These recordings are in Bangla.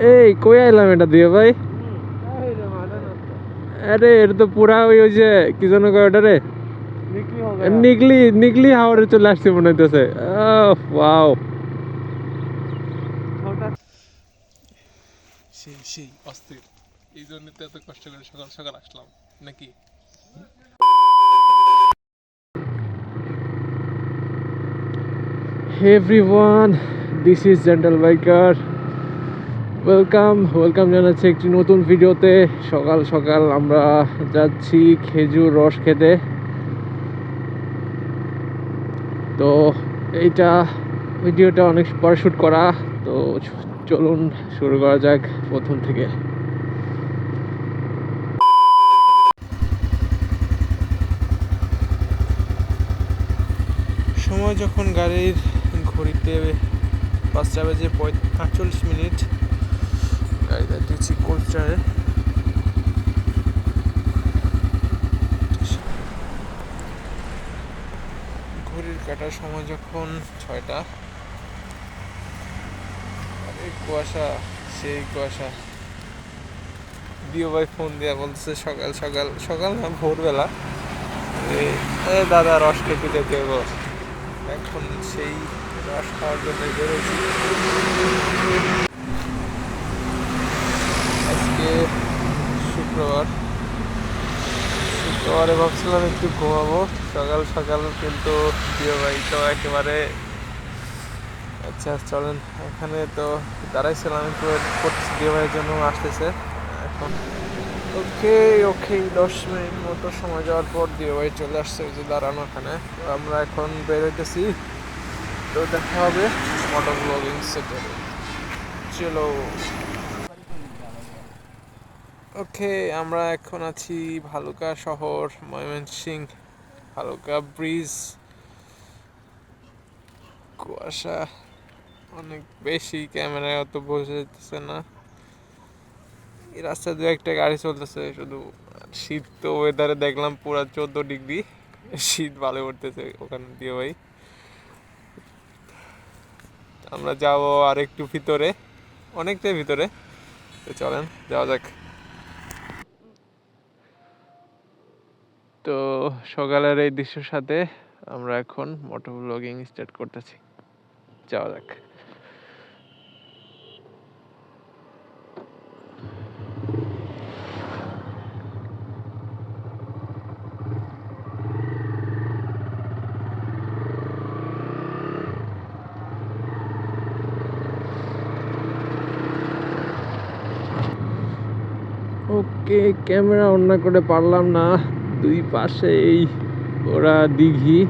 এই কই আইলাম এটা দিয়ে ভাই? আরে এটা তো পুরা ওই ওই যে কি যেন কয় ওটা রে নিগলি নিগলি হাওড়ে চলে আসছে মনে হইতেছে। ওয়াও। সেই সেই অস্থির। এই জন্য তো এত কষ্ট করে সকাল সকাল আসলাম নাকি? Everyone, this is Gentle Biker. Welcome welcome জানাচ্ছি একটি নতুন ভিডিওতে। সকাল সকাল আমরা যাচ্ছি খেজুর রস খেতে। তো এইটা ভিডিওটা অনেক পরে শ্যুট করা। তো চলুন শুরু করা যাক প্রথম থেকে। সময় যখন গাড়ির ঘড়িতে পাঁচটা বাজে আটচল্লিশ মিনিট দিচ্ছি কোল্ডারে ঘড়ির কাটার সময় যখন ছয়টা, আরে কুয়াশা, সেই কুয়াশা। দিও ভাই ফোন দিয়া বলতেছে, সকাল সকাল সকাল না, ভোরবেলা। দাদা, রস যেতে হবে এখন সেই রস খাওয়ার জন্য বেরোছি আজকে শুক্রবার। শুক্রবারে ভাবছিলাম একটু ঘুমাবো। সকাল সকাল কিন্তু প্রিয় ভাই তো একেবারে আচ্ছা চলেন। এখানে তো দাঁড়াইছিলাম একটু, করতেছি প্রিয় ভাইয়ের জন্য আসতেছে। এখন ওকে ওকে দশ মিনিট মতো সময় যাওয়ার পর দিয়ে ভাই চলে আসছে, ওই যে দাঁড়ানো ওখানে তো আমরা এখন বেরোতেছি তো দেখা হবে মোটর ব্লগিং সেক্টরে। চলো। ওকে, আমরা এখন আছি ভালুকা শহর ময়মনসিং ভালুকা ব্রিজ। কুয়াশা অনেক বেশি, ক্যামেরায় অত বোঝা যেতেছে না। এই রাস্তা দিয়ে একটা গাড়ি চলতেছে, শুধু শীত তো ওয়েদারে দেখলাম পুরো চোদ্দ ডিগ্রি, শীত ভালো পড়তেছে ওখান দিয়ে ভাই। আমরা যাব আর একটু ভিতরে, অনেকটাই ভিতরে। তো চলেন, যাওয়া যাক। তো সকালের এই দৃশ্যের সাথে আমরা এখন মোটর ব্লগিং স্টার্ট করতেছি। যাওয়া যাক। ওকে, ক্যামেরা অন্য করে পারলাম না। দুই পাশে এই ওরা দিঘি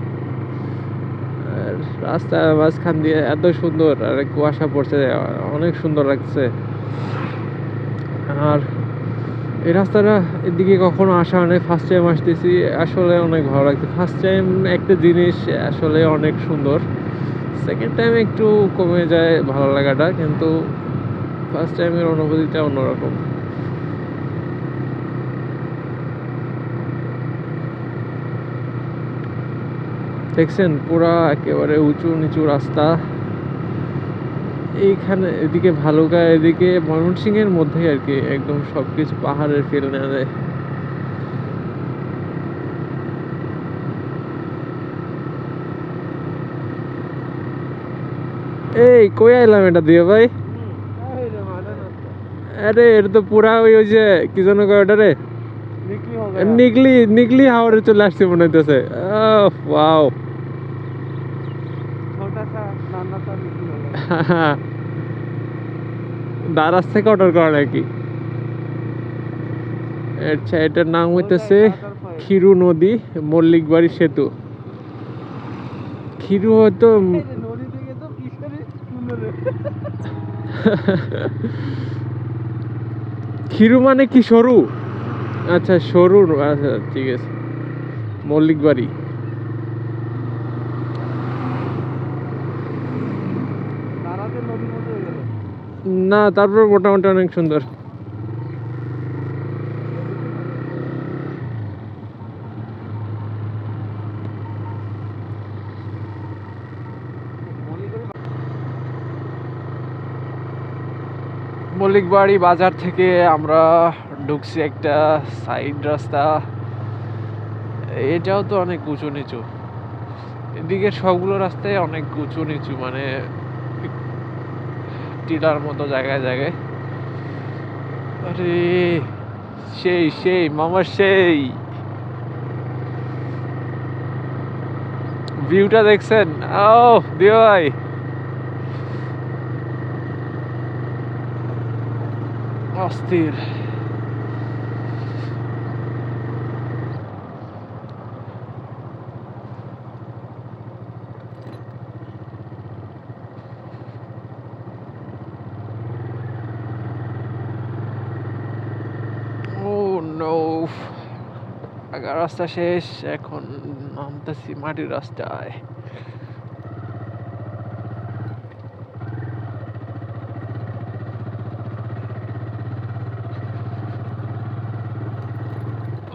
আর রাস্তার মাঝখান দিয়ে এত সুন্দর, আর কুয়াশা পড়ছে, অনেক সুন্দর লাগছে। আর এই রাস্তাটা এদিকে কখনো আসা অনেক ফার্স্ট টাইম আসতেছি, আসলে অনেক ভালো লাগছে। ফার্স্ট টাইম একটা জিনিস আসলে অনেক সুন্দর। সেকেন্ড টাইম একটু কমে যায় ভালো লাগাটা, কিন্তু ফার্স্ট টাইমের অনুভূতিটা অন্যরকম। দেখছেন পুরা একেবারে উঁচু নিচু রাস্তা। এইখানে এদিকে ভালুকা এদিকে ময়মনসিং এর মধ্যে আর কি একদম সবকিছু পাহাড়ের ফিল নেওয়া যায়। এই কই আইলাম এটা দিয়ে ভাই? আরে এটা তো পুরা ওই ওই যে কি যেন কয় ওটা রে নিগলি নিগলি হাওড়ে চলে আসছে মনে হইতেছে। ওয়াও দারাজ থেকে অর্ডার করা নাকি? আচ্ছা এটার নাম হইতেছে খিরু নদী মল্লিকবাড়ি সেতু। খিরু হয়তো খিরু মানে কি সরু? আচ্ছা সরু আচ্ছা ঠিক আছে। মল্লিক বাড়ি না, তারপর মোটামুটি অনেক সুন্দর। মল্লিকবাড়ি বাজার থেকে আমরা ঢুকছি একটা সাইড রাস্তা। এটাও তো অনেক উঁচু নিচু। এদিকে সবগুলো রাস্তায় অনেক উঁচু নিচু মানে টিলার মতো জায়গায় জায়গায়। আরে, সেই সেই, মামা, সেই। ভিউটা দেখছেন? ও দিও ভাই। অস্থির ও নো আগা রাস্তা শেষ এখন নামতেছি মাটির রাস্তায়।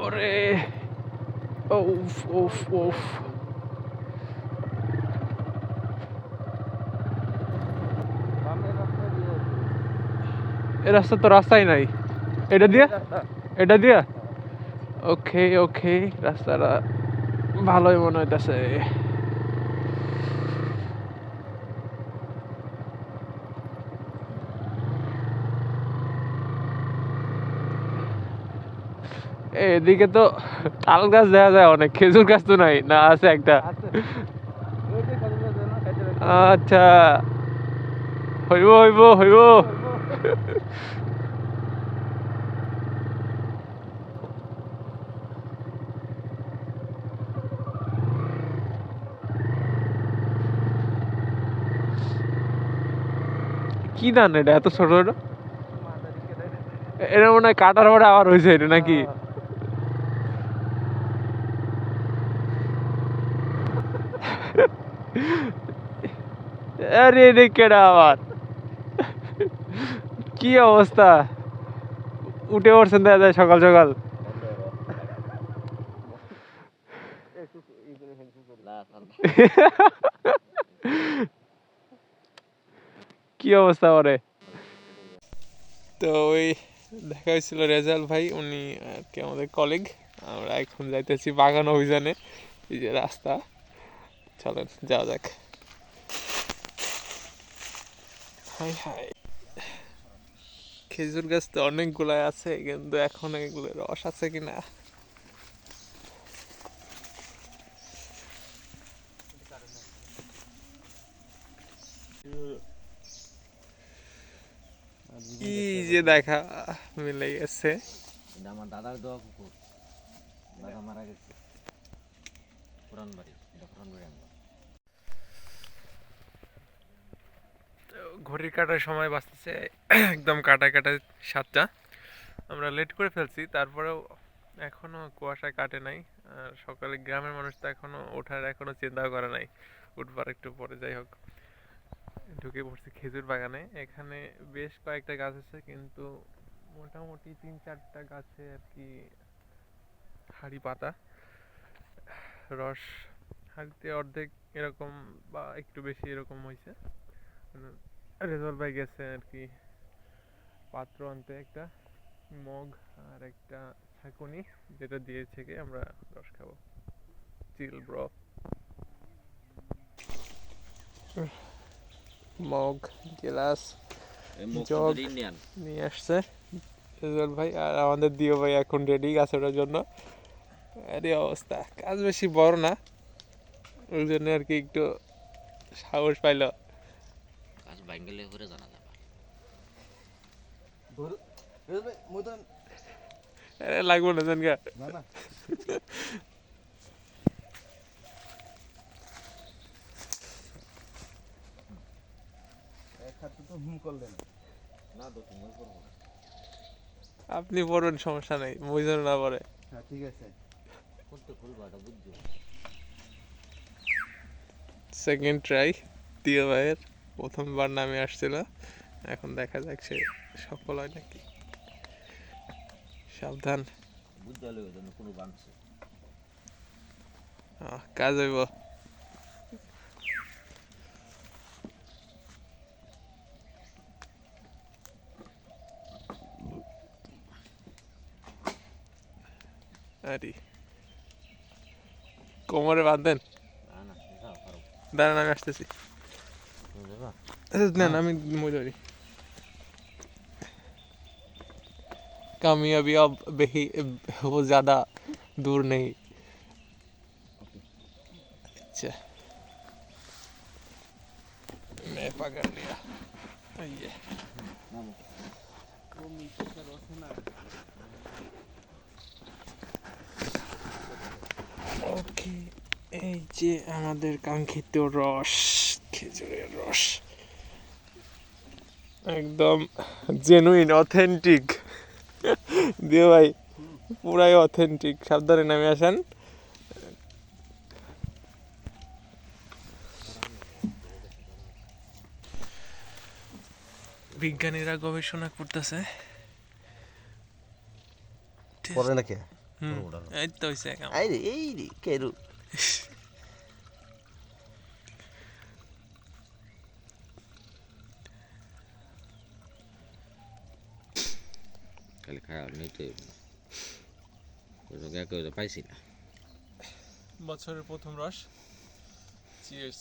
ওরে উফ উফ উফ। এ রাস্তা তো রাস্তাই নাই। এটা দিয়া? এটা দিয়া? ওকে ওকে রাস্তাটা ভালোই মনে হইতাছে। এদিকে তো তাল গাছ দেখা যায় অনেক খেজুর গাছ তো নাই না আছে একটা। আচ্ছা। হইব হইব হইব। কি ধান এটা এত ছোট ছোট এটা মনে হয় কাটার পরে আবার হয়েছে এটা নাকি? আরে এটা কেডা আবার? কি অবস্থা? উঠে পড়ছেন দেখা যায় সকাল সকাল। কি অবস্থা ওরে? তো ওই দেখা হয়েছিল রেজাল ভাই, উনি আর কি আমাদের কলিগ আমরা এখন যাইতেছি বাগান অভিযানে, এই যে রাস্তা। চলেন, যাওয়া যাক। Hi hi. খেজুর গাছ তো অনেকগুলাই আছে, কিন্তু এখন এগুলো রস আছে কিনা কি যে দেখা মিলে গেছে। আমার দাদার দেওয়া কুকুর। দাদা মারা গেছে। পুরান বাড়ি পুরান বাড়ি তো ঘড়ির কাটার সময় বাঁচতেছে একদম কাটা কাটা সাতটা। আমরা লেট করে ফেলছি তারপরেও এখনও কুয়াশায় কাটে নাই। আর সকালে গ্রামের মানুষ তো এখনও ওঠার এখনও চিন্তা করে নাই। উঠবার একটু পরে যাই হোক। ঢুকে পড়ছি খেজুর বাগানে। এখানে বেশ কয়েকটা গাছ আছে, কিন্তু মোটামুটি তিন চারটা গাছে আর কি হাড়ি পাতা, রস, হাড়িতে অর্ধেক এরকম বা একটু বেশি এরকম হয়েছে। রেজল ভাই গেছে আর কি। পাত্র আনতে একটা মগ আর একটা ছাকুনি, যেটা দিয়ে থেকে আমরা রস খাব। Chill, bro. Mug glass jug. নিয়ে আসছে। রেজল ভাই আর আমাদের দিও ভাই এখন রেডি গাছ ওঠার জন্য। আরে অবস্থা কাজ বেশি বড় না। ওই জন্য আর কি একটু সাহস পাইলো। কাজ করে জানা যাবে। আরে লাগবো না জানগা। না। তো তুমি করব না। আপনি পড়বেন সমস্যা নেই মই না পড়ে। ঠিক আছে। করতে এটা বুঝছ? সেকেন্ড ট্রাই দিও ভাইয়ের প্রথমবার নামে আসছিল। এখন দেখা যাক সে সফল হয় নাকি। সাবধান। বুঝতে হলে কোনো বানছে। কাজ হইব। আরে কোমরে বাঁধেন না না যাও পারো দাঁড়ান আমি আসতেছি তুমি যাবা না না আমি মই ধরি कामयाबी अब बही वो ज़्यादा दूर नहीं अच्छा मैं पकड़ लिया ये এই যে আমাদের কাঙ্ক্ষিত রস খেজুরের রস। একদম জেনুইন অথেন্টিক দিয়ে ভাই পুরাই অথেন্টিক সাবধানে নামে আসেন। বিজ্ঞানীরা গবেষণা করতেছে। পরে নাকি? এই তো হইছে। এই রে কেরু খালি খারাপ নিতে তো পাইছি না বছরের প্রথম রস চিয়ার্স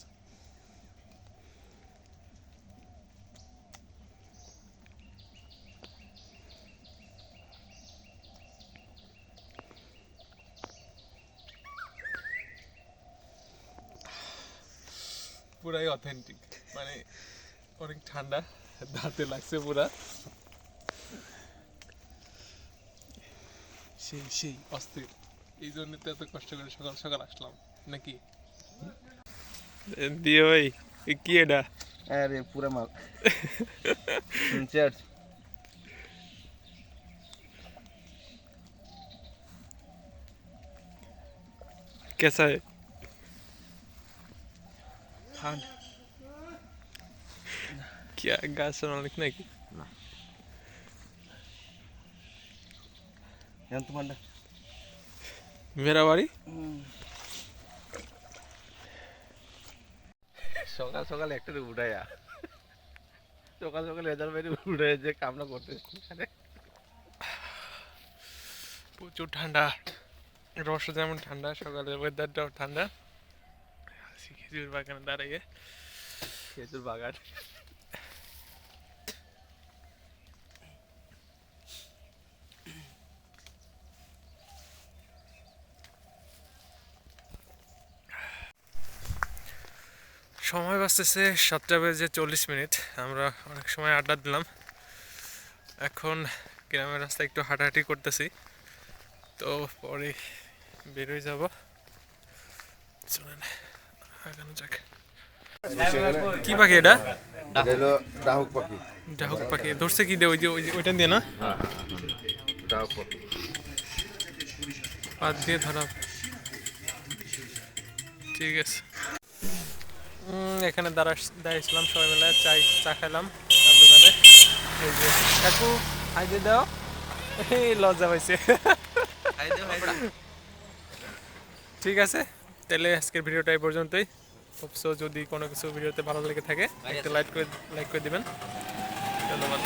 পুরাই অথেন্টিক মানে অনেক ঠান্ডা দাঁতে লাগছে পুরা সেই সেই অস্থির এই জন্য তো এত কষ্ট করে সকাল সকাল আসলাম নাকি দিয়ে ভাই এ কি এটা আরে পুরা মাল চার্জ कैसा है क्या গাছ অনেক নাকি এখন তোমার মেরা বাড়ি সকাল সকাল একটা উঠাইয়া সকাল সকাল রেজাল্ট বাইরে উঠাই যে কামনা করতে প্রচুর ঠান্ডা রস যেমন ঠান্ডা সকালের ওয়েদারটাও ঠান্ডা আছি খেজুর বাগানে দাঁড়িয়ে খেজুর বাগান সময় বাঁচতেছে সাতটা বেজে চল্লিশ মিনিট। আমরা অনেক সময় আড্ডা দিলাম। এখন গ্রামের রাস্তায় একটু হাঁটাহাঁটি করতেছি। তো পরে বেরোয় যাব। চলেন। আগানো যাক কি পাখি এটা? ডাহুক পাখি। ডাহুক পাখি। ধরছে কি দিয়ে ওই যে ওইটা দিয়ে না? ডাহুক পাখি। পাত দিয়ে ধরা। ঠিক আছে। উম, এখানে দাঁড়া দাঁড়িয়েছিলাম সবাই মিলে চাই চা খেলাম দোকানে। এই যে কাকু দিয়ে দাও। এই লজ্জা পাইছে। ঠিক আছে? তাহলে আজকের ভিডিওটা এই পর্যন্তই। হোপসো যদি কোনো কিছু ভিডিওতে ভালো লেগে থাকে, একটা লাইক করে লাইক করে দিবেন। ধন্যবাদ।